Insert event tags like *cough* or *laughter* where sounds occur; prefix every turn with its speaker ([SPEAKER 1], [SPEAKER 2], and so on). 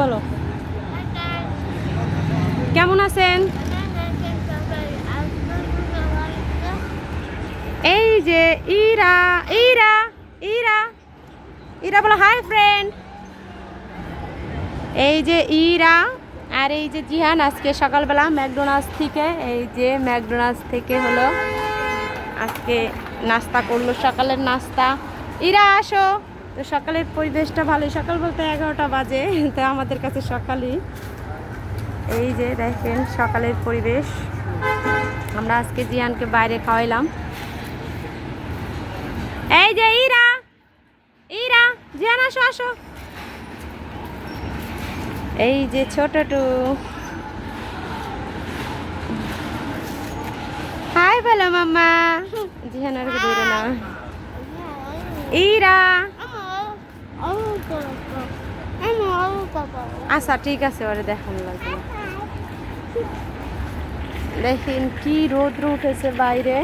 [SPEAKER 1] বলো। কেমন আছেন? এই যে ইরা ইরা ইরা ইরা বলো হাই ফ্রেন্ড এই যে ইরা আর এই যে জিহান আজকে সকালবেলা ম্যাকডোনাল্ডস থেকে, এই যে ম্যাকডোনাল্ডস থেকে হলো আজকে নাস্তা করল, সকালের নাস্তা। ইরা, আসো। তো সকালের পরিবেশটা ভালো সকাল বলতে এগারোটা বাজে *laughs* তো আমাদের কাছে সকালই। এই যে দেখেন সকালের পরিবেশ। আমরা আজকে জিয়ানকে বাইরে খাওয়াইলাম। এই যে ইরা! ইরা! জিয়ান আসো আসো। এই যে ছোটটু হাই বলো মাম্মা। জিহান আর দূরে না ইরা! আচ্ছা ঠিক আছে ওরে দেখানো লাগবে দেখেন কি রোদ্র উঠেছে বাইরে।